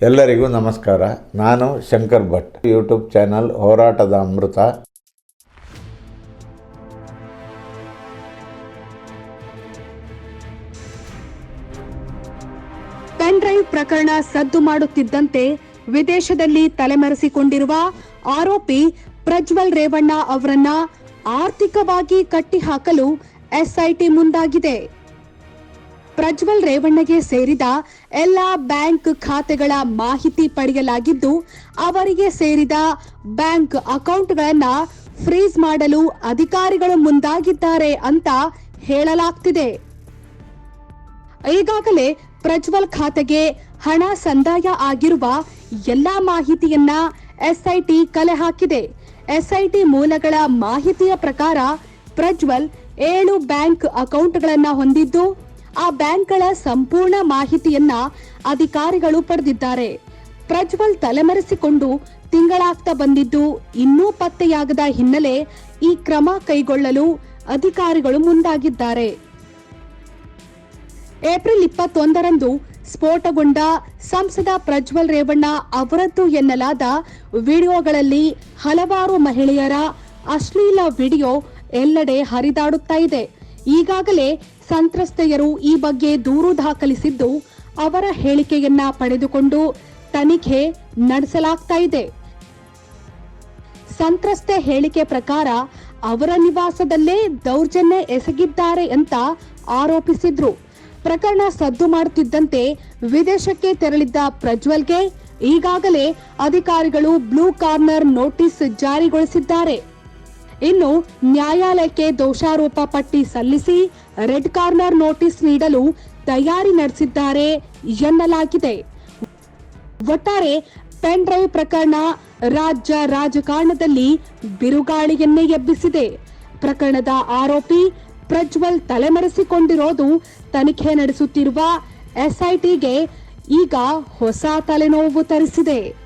ಎಲ್ಲರಿಗೂ ನಮಸ್ಕಾರ. ನಾನು ಶಂಕರ್ ಭಟ್. ಯೂಟ್ಯೂಬ್ ಚಾನಲ್ ಹೋರಾಟದ ಅಮೃತ. ಪೆನ್ ಡ್ರೈವ್ ಪ್ರಕರಣ ಸದ್ದು ಮಾಡುತ್ತಿದ್ದಂತೆ ವಿದೇಶದಲ್ಲಿ ತಲೆಮರೆಸಿಕೊಂಡಿರುವ ಆರೋಪಿ ಪ್ರಜ್ವಲ್ ರೇವಣ್ಣ ಅವರನ್ನ ಆರ್ಥಿಕವಾಗಿ ಕಟ್ಟಿಹಾಕಲು ಎಸ್ಐಟಿ ಮುಂದಾಗಿದೆ. ಪ್ರಜ್ವಲ್ ರೇವಣ್ಣಗೆ ಸೇರಿದ ಎಲ್ಲ ಬ್ಯಾಂಕ್ ಖಾತೆಗಳ ಮಾಹಿತಿ ಪಡೆಯಲಾಗಿದ್ದು, ಅವರಿಗೆ ಸೇರಿದ ಬ್ಯಾಂಕ್ ಅಕೌಂಟ್ಗಳನ್ನು ಫ್ರೀಸ್ ಮಾಡಲು ಅಧಿಕಾರಿಗಳು ಮುಂದಾಗಿದ್ದಾರೆ ಅಂತ ಹೇಳಲಾಗ್ತಿದೆ. ಈಗಾಗಲೇ ಪ್ರಜ್ವಲ್ ಖಾತೆಗೆ ಹಣ ಸಂದಾಯ ಆಗಿರುವ ಎಲ್ಲಾ ಮಾಹಿತಿಯನ್ನ ಎಸ್ಐಟಿ ಕಲೆ ಹಾಕಿದೆ. ಎಸ್ಐಟಿ ಮೂಲಗಳ ಮಾಹಿತಿಯ ಪ್ರಕಾರ ಪ್ರಜ್ವಲ್ ಏಳು ಬ್ಯಾಂಕ್ ಅಕೌಂಟ್ಗಳನ್ನು ಹೊಂದಿದ್ದು ಆ ಬ್ಯಾಂಕ್ಗಳ ಸಂಪೂರ್ಣ ಮಾಹಿತಿಯನ್ನ ಅಧಿಕಾರಿಗಳು ಪಡೆದಿದ್ದಾರೆ. ಪ್ರಜ್ವಲ್ ತಲೆಮರೆಸಿಕೊಂಡು ತಿಂಗಳಾಗ್ತಾ ಬಂದಿದ್ದು ಇನ್ನೂ ಪತ್ತೆಯಾಗದ ಹಿನ್ನೆಲೆ ಈ ಕ್ರಮ ಕೈಗೊಳ್ಳಲು ಅಧಿಕಾರಿಗಳು ಮುಂದಾಗಿದ್ದಾರೆ. ಏಪ್ರಿಲ್ ಇಪ್ಪತ್ತೊಂದರಂದು ಸ್ಫೋಟಗೊಂಡ ಸಂಸದ ಪ್ರಜ್ವಲ್ ರೇವಣ್ಣ ಅವರದ್ದು ಎನ್ನಲಾದ ವಿಡಿಯೋಗಳಲ್ಲಿ ಹಲವಾರು ಮಹಿಳೆಯರ ಅಶ್ಲೀಲ ವಿಡಿಯೋ ಎಲ್ಲೆಡೆ ಹರಿದಾಡುತ್ತಾ ಇದೆ. ಈಗಾಗಲೇ ಸಂತ್ರಸ್ತೆಯರು ಈ ಬಗ್ಗೆ ದೂರು ದಾಖಲಿಸಿದ್ದು ಅವರ ಹೇಳಿಕೆಯನ್ನ ಪಡೆದುಕೊಂಡು ತನಿಖೆ ನಡೆಸಲಾಗ್ತಾ ಇದೆ. ಸಂತ್ರಸ್ತೆ ಹೇಳಿಕೆ ಪ್ರಕಾರ ಅವರ ನಿವಾಸದಲ್ಲೇ ದೌರ್ಜನ್ಯ ಎಸಗಿದ್ದಾರೆ ಅಂತ ಆರೋಪಿಸಿದ್ರು. ಪ್ರಕರಣ ಸದ್ದು ಮಾಡುತ್ತಿದ್ದಂತೆ ವಿದೇಶಕ್ಕೆ ತೆರಳಿದ್ದ ಪ್ರಜ್ವಲ್ಗೆ ಈಗಾಗಲೇ ಅಧಿಕಾರಿಗಳು ಬ್ಲೂ ಕಾರ್ನರ್ ನೋಟಿಸ್ ಜಾರಿಗೊಳಿಸಿದ್ದಾರೆ. ಇನ್ನು ನ್ಯಾಯಾಲಯಕ್ಕೆ ದೋಷಾರೋಪ ಪಟ್ಟಿ ಸಲ್ಲಿಸಿ ರೆಡ್ ಕಾರ್ನರ್ ನೋಟಿಸ್ ನೀಡಲು ತಯಾರಿ ನಡೆಸಿದ್ದಾರೆ ಎನ್ನಲಾಗಿದೆ. ಒಟ್ಟಾರೆ ಪೆನ್ ಡ್ರೈವ್ ಪ್ರಕರಣ ರಾಜ್ಯ ರಾಜಕಾರಣದಲ್ಲಿ ಬಿರುಗಾಳಿಯನ್ನೇ ಎಬ್ಬಿಸಿದೆ. ಪ್ರಕರಣದ ಆರೋಪಿ ಪ್ರಜ್ವಲ್ ತಲೆಮರೆಸಿಕೊಂಡಿರೋದು ತನಿಖೆ ನಡೆಸುತ್ತಿರುವ ಎಸ್ಐಟಿಗೆ ಈಗ ಹೊಸ ತಲೆನೋವು ತರಿಸಿದೆ.